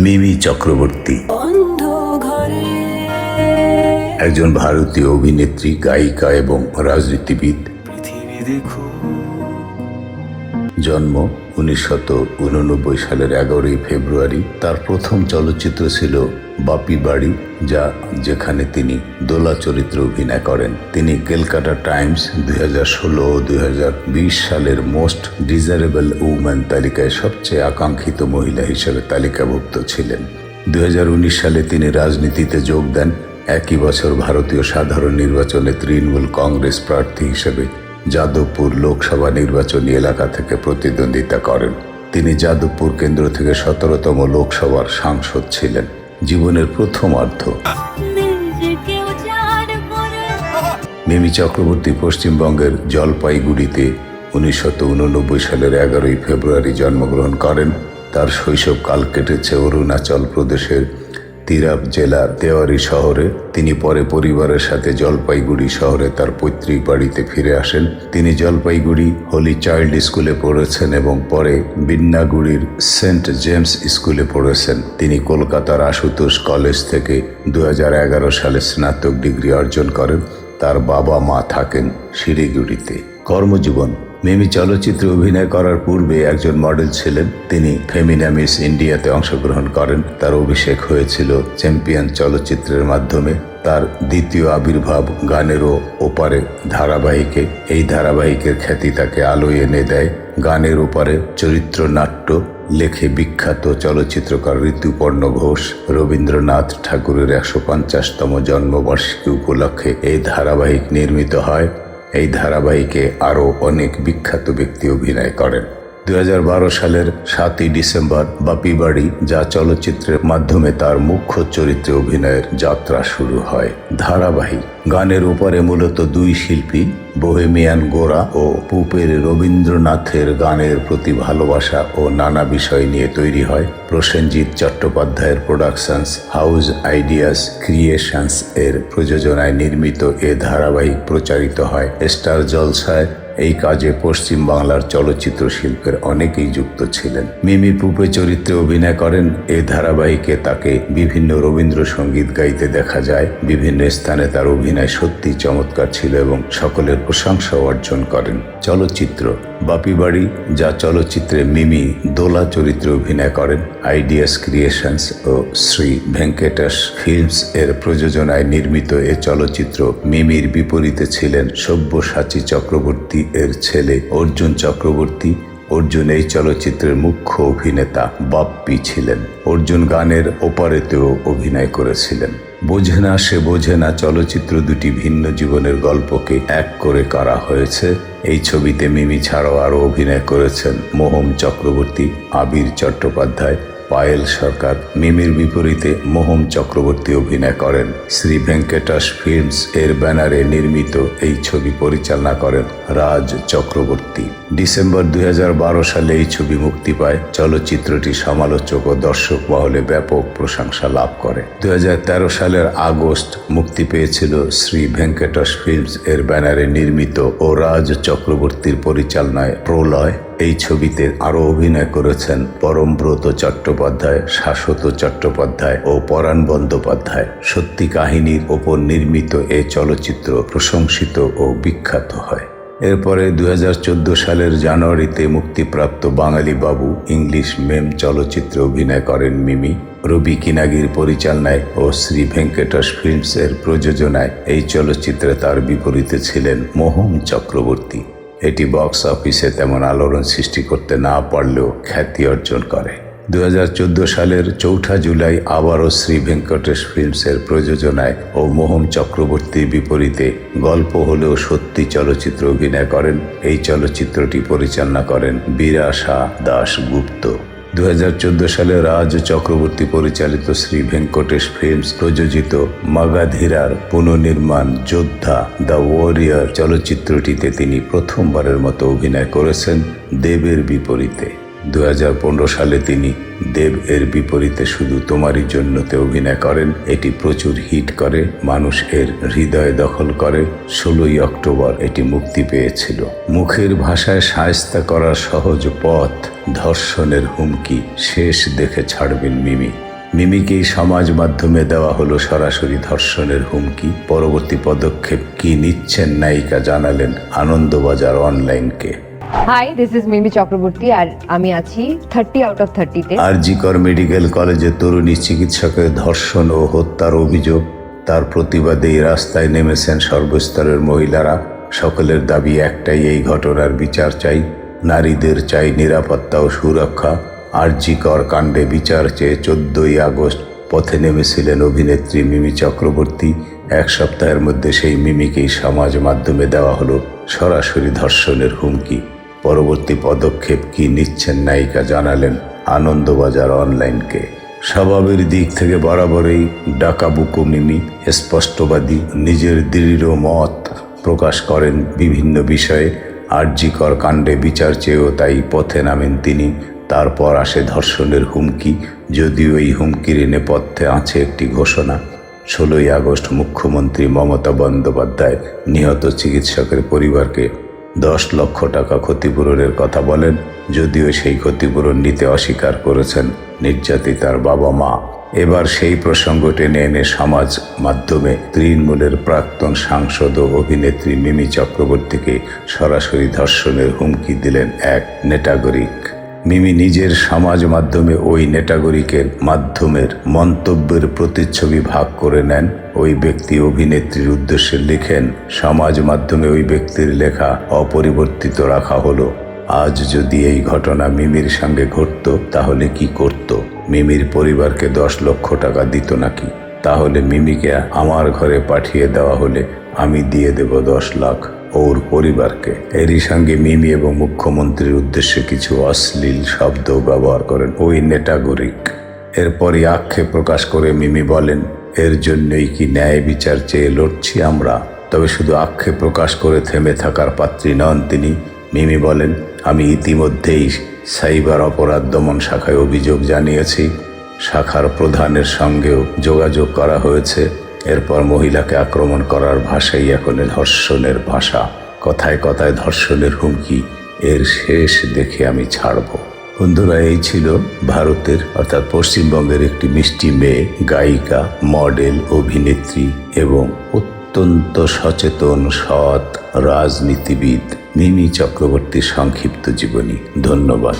মিমি চক্রবর্তী। একজন ভারতীয় অভিনেত্রী গায়িকা এবং রাজনীতিবিদ। জন্ম উনিশশত উননব্বই সালের এগারোই ফেব্রুয়ারি তার প্রথম চলচ্চিত্র ছিল বাপি বাড়ি, যা যেখানে তিনি দোলা চরিত্রে অভিনয় করেন। তিনি কলকাতা টাইমস দুই হাজার ষোলো ও দুই হাজার বিশ সালের মোস্ট ডিজারেবল উম্যান তালিকায় সবচেয়ে আকাঙ্ক্ষিত মহিলা হিসেবে তালিকাভুক্ত ছিলেন। দুই হাজার উনিশ সালে তিনি রাজনীতিতে যোগ দেন। একই বছর ভারতীয় সাধারণ নির্বাচনে তৃণমূল কংগ্রেস প্রার্থী হিসেবে যাদবপুর লোকসভা নির্বাচনী এলাকা থেকে প্রতিদ্বন্দ্বিতা করেন। তিনি যাদবপুর কেন্দ্র থেকে সতেরোতম লোকসভার সাংসদ ছিলেন। জীবনের প্রথমার্ধ মিমি চক্রবর্তী পশ্চিমবঙ্গের জলপাইগুড়িতে উননব্বই সালের এগারোই ফেব্রুয়ারি জন্মগ্রহণ করেন। তার শৈশবকাল কেটেছে অরুণাচল প্রদেশের তিরাপ জেলার তেওয়ারি শহরে তিনি পরে পরিবারের সাথে জলপাইগুড়ি শহরে তার পৈতৃক বাড়িতে ফিরে আসেন। তিনি জলপাইগুড়ি হোলি চাইল্ড স্কুলে পড়েছেন এবং পরে বিন্নাগুড়ির সেন্ট জেমস স্কুলে পড়েছেন। তিনি কলকাতার আশুতোষ কলেজ থেকে দু হাজার এগারো সালে স্নাতক ডিগ্রি অর্জন করেন। তার বাবা মা থাকেন শিলিগুড়িতে। কর্মজীবন মিমি চলচ্চিত্রে অভিনয় করার পূর্বে একজন মডেল ছিলেন। তিনি ফেমিনা মিস ইন্ডিয়াতে অংশগ্রহণ করেন। তার অভিষেক হয়েছিল চ্যাম্পিয়ন চলচ্চিত্রের মাধ্যমে। তার দ্বিতীয় আবির্ভাব গানেরও ওপারে ধারাবাহিকে, এই ধারাবাহিকের খ্যাতি তাকে আলোয় এনে দেয়। গানের ওপারে চরিত্রনাট্য লেখে বিখ্যাত চলচ্চিত্রকার ঋতুপর্ণ ঘোষ। রবীন্দ্রনাথ ঠাকুরের একশো পঞ্চাশতম জন্মবার্ষিকী উপলক্ষে এই ধারাবাহিক নির্মিত হয়। এই ধারাবাহিকে আরও অনেক বিখ্যাত ব্যক্তি অভিনয় করেন। দুই হাজার বারো সালের সাতই ডিসেম্বর বাপি বাড়ি যা চলচ্চিত্রের মাধ্যমে তার মুখ্য চরিত্রে অভিনয়ের যাত্রা শুরু হয়। ধারাবাহিক। গানের উপরে মূলত দুই শিল্পী, বোহেমিয়ান গোরা ও পুপের রবীন্দ্রনাথের গানের প্রতি ভালোবাসা ও নানা বিষয় নিয়ে তৈরি হয় প্রসেনজিৎ চট্টোপাধ্যায়ের প্রোডাকশনস হাউস আইডিয়াস ক্রিয়েশনস এর প্রযোজনায় নির্মিত এ ধারাবাহিক প্রচারিত হয় স্টার জলসায় এই কাজে পশ্চিম বাংলার চলচ্চিত্র শিল্পের অনেকেই যুক্ত ছিলেন। মিমি পুপে চরিত্রে অভিনয় করেন এই ধারাবাহিকে তাকে বিভিন্ন রবীন্দ্রসঙ্গীত গাইতে দেখা যায়। বিভিন্ন স্থানে তার অভিনয় সত্যি চমৎকার ছিল এবং সকলের প্রশংসা অর্জন করেন। চলচ্চিত্র বাপি বাড়ি, যা চলচ্চিত্রে মিমি দোলা চরিত্রে অভিনয় করেন, আইডিয়াস ক্রিয়েশনস ও শ্রী ভেঙ্কটেশ ফিল্মস এর প্রযোজনায় নির্মিত এ চলচ্চিত্র মিমির বিপরীতে ছিলেন সব্যসাচী চক্রবর্তী এর ছেলে অর্জুন চক্রবর্তী। অর্জুন এই চলচ্চিত্রের মুখ্য অভিনেতা, বাপ্পি ছিলেন। অর্জুন গানের ওপারেতেও অভিনয় করেছিলেন। বোঝে না সে বোঝে না চলচ্চিত্র দুটি ভিন্ন জীবনের গল্পকে এক করে করা হয়েছে। এই ছবিতে মিমি ছাড়াও আরও অভিনয় করেছেন মোহম চক্রবর্তী, আবির চট্টোপাধ্যায় পায়েল সরকার মিমির বিপরীতে মোহম চক্রবর্তী অভিনয় করেন। শ্রী ভেঙ্কটাস ফিল্মস এর ব্যানারে নির্মিত এই ছবি পরিচালনা করেন রাজ চক্রবর্তী। ডিসেম্বর দুই হাজার বারো সালে এই ছবি মুক্তি পায়। চলচ্চিত্রটি সমালোচক ও দর্শক মহলে ব্যাপক প্রশংসা লাভ করে। দুই হাজার তেরো সালের আগস্ট মুক্তি পেয়েছিল শ্রী ভেঙ্কটাস ফিল্মস এর ব্যানারে নির্মিত ও রাজ চক্রবর্তীর পরিচালনায় প্রলয়। এই ছবিতে আরও অভিনয় করেছেন পরমব্রত চট্টোপাধ্যায়, শাশ্বত চট্টোপাধ্যায় ও পরাণ বন্দ্যোপাধ্যায়। সত্যি কাহিনীর ওপর নির্মিত এই চলচ্চিত্র প্রশংসিত ও বিখ্যাত হয়। এরপরে দু হাজার চোদ্দ সালের জানুয়ারিতে মুক্তিপ্রাপ্ত বাঙালি বাবু ইংলিশ মেম চলচ্চিত্রে অভিনয় করেন মিমি। রবি কিনাগির পরিচালনায় ও শ্রী ভেঙ্কটেশ ফিল্মস এর প্রযোজনায় এই চলচ্চিত্রে তার বিপরীতে ছিলেন মোহন চক্রবর্তী। এটি বক্স অফিসে তেমন আলোড়ন সৃষ্টি করতে না পারলেও খ্যাতি অর্জন করে। দু হাজার চোদ্দ সালের চৌঠা জুলাই আবারও শ্রী ভেঙ্কটেশ ফিল্মসের প্রযোজনায় ও মোহন চক্রবর্তীর বিপরীতে গল্প হলেও সত্যি চলচ্চিত্র অভিনয় করেন। এই চলচ্চিত্রটি পরিচালনা করেন বীরাশা দাস গুপ্ত দু হাজার চোদ্দ সালে রাজ চক্রবর্তী পরিচালিত শ্রী ভেঙ্কটেশ ফিল্মস প্রযোজিত মাগাধীরার পুনর্নির্মাণ যোদ্ধা দ্য ওয়ারিয়ার চলচ্চিত্রটিতে তিনি প্রথমবারের মতো অভিনয় করেছেন দেবের বিপরীতে। দু হাজার পনেরো সালে তিনি দেব এর বিপরীতে শুধু তোমারই জন্যতে অভিনয় করেন, এটি প্রচুর হিট করে, মানুষ এর হৃদয় দখল করে। ষোলোই অক্টোবর এটি মুক্তি পেয়েছিল। মুখের ভাষায় সায়স্তা করার সহজ পথ, ধর্ষণের হুমকি, শেষ দেখে ছাড়বেন মিমি। মিমিকেই সমাজ মাধ্যমে দেওয়া হলো সরাসরি ধর্ষণের হুমকি। পরবর্তী পদক্ষেপ কি নিচ্ছেন নায়িকা জানালেন Anandabazar অনলাইনকে। Hi this is Mimi Chakraborty আর আমি আছি থার্টি আউট অফ থার্টিতে আরজিকর মেডিকেল কলেজে তরুণী চিকিৎসকের ধর্ষণ ও হত্যার অভিযোগ। তার প্রতিবাদেই রাস্তায় নেমেছেন সর্বস্তরের মহিলারা। সকলের দাবি একটাই, এই ঘটনার বিচার চাই। নারীদের চাই নিরাপত্তা ও সুরক্ষা। আরজিকর কাণ্ডে বিচার চেয়ে চোদ্দই আগস্ট পথে নেমেছিলেন অভিনেত্রী মিমি চক্রবর্তী। এক সপ্তাহের মধ্যে সেই মিমিকেই সমাজ মাধ্যমে দেওয়া হলো সরাসরি ধর্ষণের হুমকি। পরবর্তী পদক্ষেপ কি নিচ্ছেন নায়িকা জানালেন আনন্দবাজার অনলাইনকে। স্বভাবের দিক থেকে বরাবরই ডাকাবুকু মিমি, স্পষ্টবাদী, নিজের দৃঢ় মত প্রকাশ করেন বিভিন্ন বিষয়ে। আর্যিকর কাণ্ডে বিচার চেয়েও তাই পথে নামেন তিনি। তারপর আসে ধর্ষণের হুমকি, যদিও এই হুমকির নেপথ্যে আছে একটি ঘোষণা। ষোলোই আগস্ট মুখ্যমন্ত্রী মমতা বন্দ্যোপাধ্যায় নিহত চিকিৎসকের পরিবারকে দশ লক্ষ টাকা ক্ষতিপূরণের কথা বলেন, যদিও সেই ক্ষতিপূরণ নিতে অস্বীকার করেছেন নির্যাতিতার বাবা মা। এবার সেই প্রসঙ্গ টেনে এনে সমাজ মাধ্যমে তৃণমূলের প্রাক্তন সাংসদ ও অভিনেত্রী মিমি চক্রবর্তীকে সরাসরি ধর্ষণের হুমকি দিলেন এক নেটাগরিক। মিমি নিজের সমাজ মাধ্যমে ওই নেটাগরিকের মাধ্যমের মন্তব্যের প্রতিচ্ছবি ভাগ করে নেন। ওই ব্যক্তি অভিনেত্রীর উদ্দেশ্যে লিখেন, সমাজ মাধ্যমে ওই ব্যক্তির লেখা অপরিবর্তিত রাখা হলো। আজ যদি এই ঘটনা মিমির সঙ্গে ঘটত, তাহলে কি করত? মিমির পরিবারকে দশ লক্ষ টাকা দিত নাকি? তাহলে মিমিকে আমার ঘরে পাঠিয়ে দেওয়া হলে আমি দিয়ে দেব দশ লাখ। ওর পরিবারকে। এরই সঙ্গে মিমি এবং মুখ্যমন্ত্রীর উদ্দেশ্যে কিছু অশ্লীল শব্দ ব্যবহার করেন ওই নেটাগরিক। এরপরই আক্ষেপ প্রকাশ করে মিমি বলেন, এর জন্যই কি ন্যায় বিচার চেয়ে লড়ছি আমরা? তবে শুধু আক্ষেপ প্রকাশ করে থেমে থাকার পাত্রী নন তিনি। মিমি বলেন, আমি ইতিমধ্যেই সাইবার অপরাধ দমন শাখায় অভিযোগ জানিয়েছি। শাখার প্রধানের সঙ্গেও যোগাযোগ করা হয়েছে। এরপর মহিলাকে আক্রমণ করার ভাষাই এখন ধর্ষণের ভাষা। কথায় কথায় ধর্ষণের হুমকি এর শেষ দেখে আমি ছাড়ব। বন্ধুরা, এই ছিল ভারতের, অর্থাৎ পশ্চিমবঙ্গের একটি মিষ্টি মেয়ে, গায়িকা, মডেল, অভিনেত্রী এবং অত্যন্ত সচেতন, সৎ রাজনীতিবিদ মিমি চক্রবর্তীর সংক্ষিপ্ত জীবনী। ধন্যবাদ।